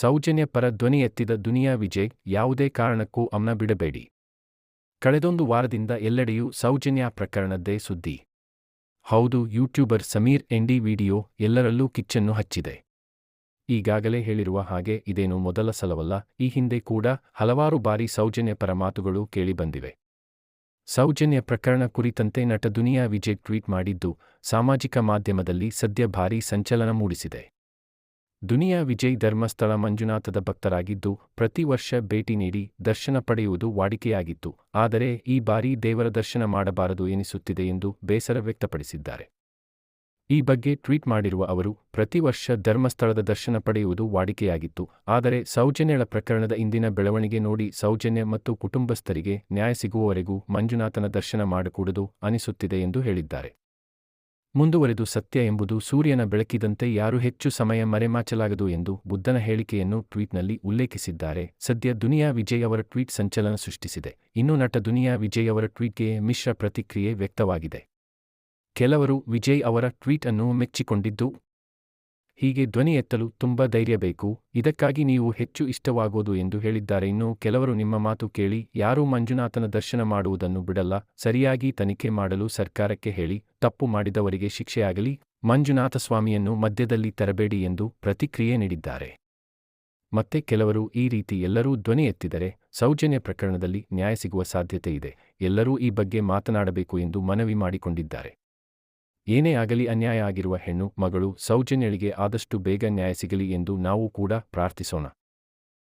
ಸೌಜನ್ಯ ಪರ ಧ್ವನಿ ಎತ್ತಿದ ದುನಿಯಾ ವಿಜಯ್ ಯಾವುದೇ ಕಾರಣಕ್ಕೂ ಅಮ್ನ ಬಿಡಬೇಡಿ. ಕಳೆದೊಂದು ವಾರದಿಂದ ಎಲ್ಲೆಡೆಯೂ ಸೌಜನ್ಯ ಪ್ರಕರಣದ್ದೇ ಸುದ್ದಿ. ಹೌದು, ಯೂಟ್ಯೂಬರ್ ಸಮೀರ್ ಎಂಡಿ ವಿಡಿಯೋ ಎಲ್ಲರಲ್ಲೂ ಕಿಚ್ಚನ್ನು ಹಚ್ಚಿದೆ. ಈಗಾಗಲೇ ಹೇಳಿರುವ ಹಾಗೆ ಇದೇನು ಮೊದಲ ಸಲವಲ್ಲ, ಈ ಹಿಂದೆ ಕೂಡ ಹಲವಾರು ಬಾರಿ ಸೌಜನ್ಯ ಪರ ಮಾತುಗಳು ಕೇಳಿಬಂದಿವೆ. ಸೌಜನ್ಯ ಪ್ರಕರಣ ಕುರಿತಂತೆ ನಟ ದುನಿಯಾ ವಿಜಯ್ ಟ್ವೀಟ್ ಮಾಡಿದ್ದು, ಸಾಮಾಜಿಕ ಮಾಧ್ಯಮದಲ್ಲಿ ಸದ್ಯ ಭಾರೀ ಸಂಚಲನ ಮೂಡಿಸಿದೆ. ದುನಿಯಾ ವಿಜಯ್ ಧರ್ಮಸ್ಥಳ ಮಂಜುನಾಥದ ಭಕ್ತರಾಗಿದ್ದು, ಪ್ರತಿ ವರ್ಷ ಭೇಟಿ ನೀಡಿ ದರ್ಶನ ಪಡೆಯುವುದು ವಾಡಿಕೆಯಾಗಿತ್ತು. ಆದರೆ, ಈ ಬಾರಿ ದೇವರ ದರ್ಶನ ಮಾಡಬಾರದು ಎನಿಸುತ್ತಿದೆ ಎಂದು ಬೇಸರ ವ್ಯಕ್ತಪಡಿಸಿದ್ದಾರೆ. ಈ ಬಗ್ಗೆ ಟ್ವೀಟ್ ಮಾಡಿರುವ ಅವರು, ಪ್ರತಿ ವರ್ಷ ಧರ್ಮಸ್ಥಳದ ದರ್ಶನ ಪಡೆಯುವುದು ವಾಡಿಕೆಯಾಗಿತ್ತು. ಆದರೆ, ಸೌಜನ್ಯಳ ಪ್ರಕರಣದ ಇಂದಿನ ಬೆಳವಣಿಗೆ ನೋಡಿ ಸೌಜನ್ಯ ಮತ್ತು ಕುಟುಂಬಸ್ಥರಿಗೆ ನ್ಯಾಯ ಸಿಗುವವರೆಗೂ ಮಂಜುನಾಥನ ದರ್ಶನ ಮಾಡಕೂಡದು ಅನಿಸುತ್ತಿದೆ ಎಂದು ಹೇಳಿದ್ದಾರೆ. ಮುಂದುವರೆದು ಸತ್ಯ ಎಂಬುದು ಸೂರ್ಯನ ಬೆಳಕಿದಂತೆ ಯಾರು ಹೆಚ್ಚು ಸಮಯ ಮರೆಮಾಚಲಾಗದು ಎಂದು ಬುದ್ಧನ ಹೇಳಿಕೆಯನ್ನು ಟ್ವೀಟ್ನಲ್ಲಿ ಉಲ್ಲೇಖಿಸಿದ್ದಾರೆ. ಸದ್ಯ ದುನಿಯಾ ವಿಜಯ್ ಅವರ ಟ್ವೀಟ್ ಸಂಚಲನ ಸೃಷ್ಟಿಸಿದೆ. ಇನ್ನು ನಟ ದುನಿಯಾ ವಿಜಯ್ ಅವರ ಟ್ವೀಟ್ಗೆ ಮಿಶ್ರ ಪ್ರತಿಕ್ರಿಯೆ ವ್ಯಕ್ತವಾಗಿದೆ. ಕೆಲವರು ವಿಜಯ್ ಅವರ ಟ್ವೀಟ್ ಅನ್ನು ಮೆಚ್ಚಿಕೊಂಡಿದ್ದು ಹೀಗೆ ಧ್ವನಿ ಎತ್ತಲು ತುಂಬ ಧೈರ್ಯ ಬೇಕು. ಇದಕ್ಕಾಗಿ ನೀವು ಹೆಚ್ಚು ಇಷ್ಟವಾಗೋದು ಎಂದು ಹೇಳಿದ್ದಾರೆ. ಇನ್ನು ಕೆಲವರು ನಿಮ್ಮ ಮಾತು ಕೇಳಿ, ಯಾರೂ ಮಂಜುನಾಥನ ದರ್ಶನ ಮಾಡುವುದನ್ನು ಬಿಡಲ್ಲ, ಸರಿಯಾಗಿ ತನಿಖೆ ಮಾಡಲು ಸರ್ಕಾರಕ್ಕೆ ಹೇಳಿ, ತಪ್ಪು ಮಾಡಿದವರಿಗೆ ಶಿಕ್ಷೆಯಾಗಲಿ ಮಂಜುನಾಥ ಸ್ವಾಮಿಯನ್ನು ಮಧ್ಯದಲ್ಲಿ ತರಬೇಡಿ ಎಂದು ಪ್ರತಿಕ್ರಿಯೆ ನೀಡಿದ್ದಾರೆ. ಮತ್ತೆ ಕೆಲವರು ಈ ರೀತಿ ಎಲ್ಲರೂ ಧ್ವನಿ ಎತ್ತಿದರೆ ಸೌಜನ್ಯ ಪ್ರಕರಣದಲ್ಲಿ ನ್ಯಾಯ ಸಿಗುವ ಸಾಧ್ಯತೆ ಇದೆ. ಎಲ್ಲರೂ ಈ ಬಗ್ಗೆ ಮಾತನಾಡಬೇಕು ಎಂದು ಮನವಿ ಮಾಡಿಕೊಂಡಿದ್ದಾರೆ. ಏನೇ ಆಗಲಿ ಅನ್ಯಾಯ ಆಗಿರುವ ಹೆಣ್ಣು, ಮಗಳು, ಸೌಜನ್ಯಳಿಗೆ ಆದಷ್ಟು ಬೇಗ ನ್ಯಾಯ ಸಿಗಲಿ ಎಂದು ನಾವು ಕೂಡ ಪ್ರಾರ್ಥಿಸೋಣ.